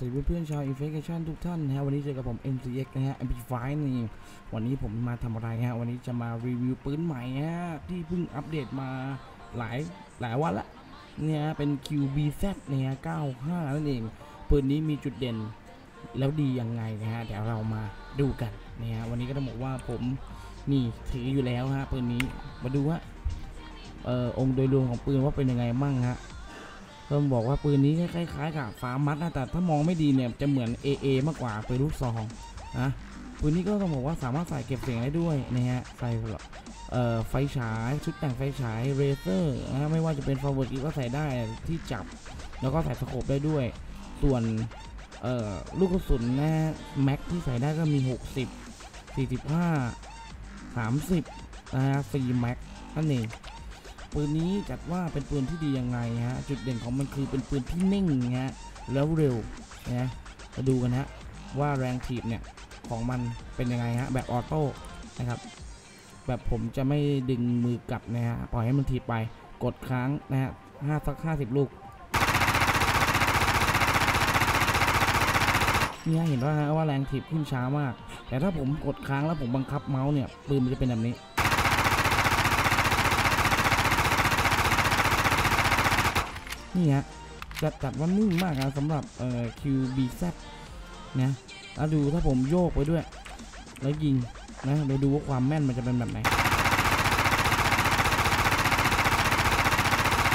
สวัสดีเพื่อนๆชาว i n f i c a t i o n ทุกท่านนะฮะวันนี้เจอกับผม MCX นะฮะ MP5 นี่วันนี้ผมมาทำอะไรฮะวันนี้จะมารีวิวปืนใหม่ฮะที่เพิ่งอัปเดตมาหลายหลายวันละเนี่ยฮะเป็น QBZ เนี่ย95 นั่นเองปืนนี้มีจุดเด่นแล้วดียังไงนะฮะเดี๋ยวเรามาดูกันนะฮะวันนี้ก็ต้องบอกว่าผมนี่ถืออยู่แล้วฮะปืนนี้มาดูว่าเอ่อองค์โดยรวมของปืนว่าเป็นยังไงมั่งฮะ ต้องบอกว่าปืนนี้คล้ายๆกับฟ้ามัดนะแต่ถ้ามองไม่ดีเนี่ยจะเหมือน AA มากกว่าปืนลูกซองนะปืนนี้ก็ต้องบอกว่าสามารถใส่เก็บเสียงได้ด้วยนะฮะใส่เอ่อไฟฉายชุดแต่งไฟฉายเรเซอร์นะไม่ว่าจะเป็นฟอร์เวิร์ดก็ใส่ได้ที่จับ แล้วก็ใส่สโคปได้ด้วย ส่วนเอ่อลูกกระสุนนะแม็กที่ใส่ได้ก็มี 60 45 30นะฮะ4แม็กนั่นเอง ปืนนี้จัดว่าเป็นปืนที่ดียังไงฮะจุดเด่นของมันคือเป็นปืนที่นิ่งฮะแล้วเร็วนะมาดูกันฮะว่าแรงถีบเนี่ยของมันเป็นยังไงฮะแบบออโต้นะครับแบบผมจะไม่ดึงมือกลับนะฮะปล่อยให้มันถีบไปกดค้างนะฮะห้าสักห้าสิบลูกเนี่ยเห็นว่าฮะว่าแรงถีบขึ้นช้ามาก แต่ถ้าผมกดค้างแล้วผมบังคับเมาส์เนี่ยปืนมันจะเป็นแบบนี้ นี่ฮะจัดจัดว่านิ่งมากนะสำหรับเอ่อ QBZ นะแล้วดูถ้าผมโยกไปด้วย แล้วยิงนะเราดูว่าความแม่นมันจะเป็นแบบไหน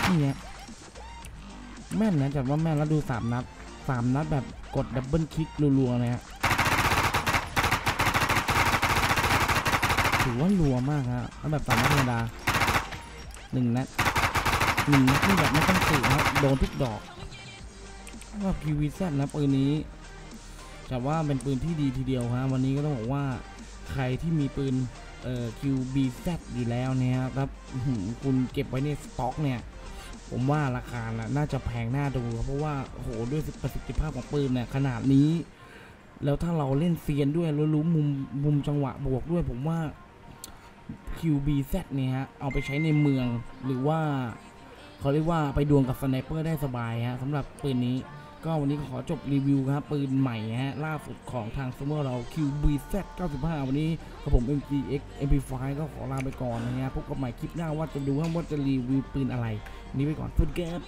นี่ฮะแม่นนะจัดว่าแม่นแล้วดูสามนัดสามนัดแบบกดดับเบิลคลิกรัวๆเลยฮะถือว่ารัวมากฮะแล้วแบบสามนัดธรรมดาหนึ่งนัด หนึ่งนี่แบบไม่ต้องตื่นครับโดนทุกดอกว่า PVZ นะปืนนี้แต่ว่าเป็นปืนที่ดีทีเดียวฮะวันนี้ก็ต้องบอกว่าใครที่มีปืนเอ่อ QBZ อยู่แล้วเนี่ยครับคุณเก็บไว้ในสต็อกเนี่ย ผมว่าราคาน่ะน่าจะแพงหน่าดูครับเพราะว่าโอ้โหด้วยประสิทธิภาพของปืนเนี่ยขนาดนี้ แล้วถ้าเราเล่นเซียนด้วยแล้วรู้มุมมุมจังหวะบวกด้วยผมว่า QBZ เนี่ยฮะเอาไปใช้ในเมืองหรือว่า เขาเรียกว่าไปดวลกับสไนเปอร์ได้สบายฮะสำหรับปืนนี้ ก็วันนี้ก็ขอจบรีวิวครับ ปืนใหม่ฮะล่าสุดของทางซูเมอร์เรา QBZ 95 วันนี้กับผม MGX MP5 ก็ขอลาไปก่อนนะฮะพบกันใหม่คลิปหน้าว่าจะดูว่าจะรีวิวปืนอะไร นี้ไปก่อนชุดีครับ